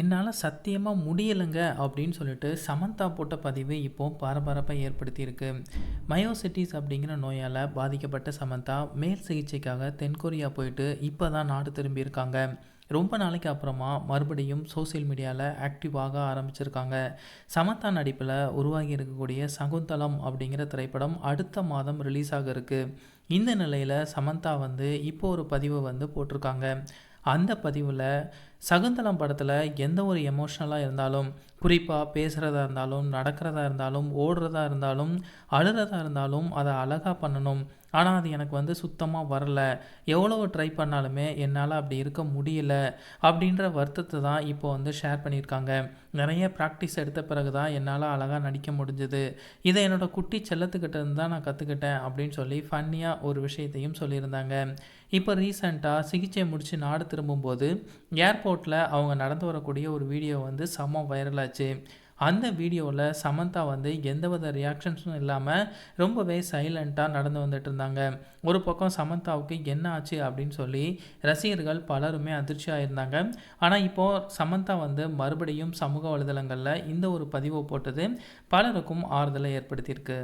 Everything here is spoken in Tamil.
என்னால் சத்தியமாக முடியலைங்க அப்படின்னு சொல்லிட்டு சமந்தா போட்ட பதிவு இப்போ பரபரப்பை ஏற்படுத்தியிருக்கு. மயோசிட்டிஸ் அப்படிங்கிற நோயால் பாதிக்கப்பட்ட சமந்தா மேல் சிகிச்சைக்காக தென்கொரியா போயிட்டு இப்போ தான் நாடு திரும்பியிருக்காங்க. ரொம்ப நாளைக்கு அப்புறமா மறுபடியும் சோசியல் மீடியாவில் ஆக்டிவாக ஆரம்பிச்சிருக்காங்க. சமந்தா நடிப்பில் உருவாகி இருக்கக்கூடிய சகுந்தலம் அப்படிங்கிற திரைப்படம் அடுத்த மாதம் ரிலீஸ் ஆக இருக்குது இந்த நிலையில் சமந்தா வந்து இப்போ ஒரு பதிவு வந்து போட்டிருக்காங்க. அந்த பதிவில் சகுந்தலம் படத்தில் எந்த ஒரு எமோஷ்னலாக இருந்தாலும், குறிப்பாக பேசுகிறதா இருந்தாலும், நடக்கிறதா இருந்தாலும், ஓடுறதா இருந்தாலும், அழுறதா இருந்தாலும் அதை அழகாக பண்ணணும். ஆனால் அது எனக்கு வந்து சுத்தமாக வரல. எவ்வளோ ட்ரை பண்ணாலுமே என்னால் அப்படி இருக்க முடியல. அப்படின்ற வருத்தத்தை தான் இப்போ வந்து ஷேர் பண்ணியிருக்காங்க. நிறைய ப்ராக்டிஸ் எடுத்த பிறகு தான் என்னால் அழகாக நடிக்க முடிஞ்சது. இதை என்னோட குட்டி செல்லத்துக்கிட்ட இருந்து தான் நான் கற்றுக்கிட்டேன் அப்படின்னு சொல்லி ஃபன்னியாக ஒரு விஷயத்தையும் சொல்லியிருந்தாங்க. இப்போ ரீசண்டாக சிகிச்சை முடித்து நாடு திரும்பும்போது ஏர்போர்ட் ஏர்போர்ட்ல அவங்க நடந்து வரக்கூடிய ஒரு வீடியோ வந்து செம்ம வைரல் ஆச்சு. அந்த வீடியோவில் சமந்தா வந்து எந்தவித ரியாக்ஷன்ஸும் இல்லாமல் ரொம்பவே சைலண்ட்டாக நடந்து வந்துட்டு இருந்தாங்க. ஒரு பக்கம் சமந்தாவுக்கு என்ன ஆச்சு அப்படின்னு சொல்லி ரசிகர்கள் பலருமே அதிர்ச்சியாக இருந்தாங்க ஆனால் இப்போது சமந்தா வந்து மறுபடியும் சமூக வலைதளங்களில் இந்த ஒரு பதிவை போட்டது பலருக்கும் ஆறுதலை ஏற்படுத்தியிருக்கு.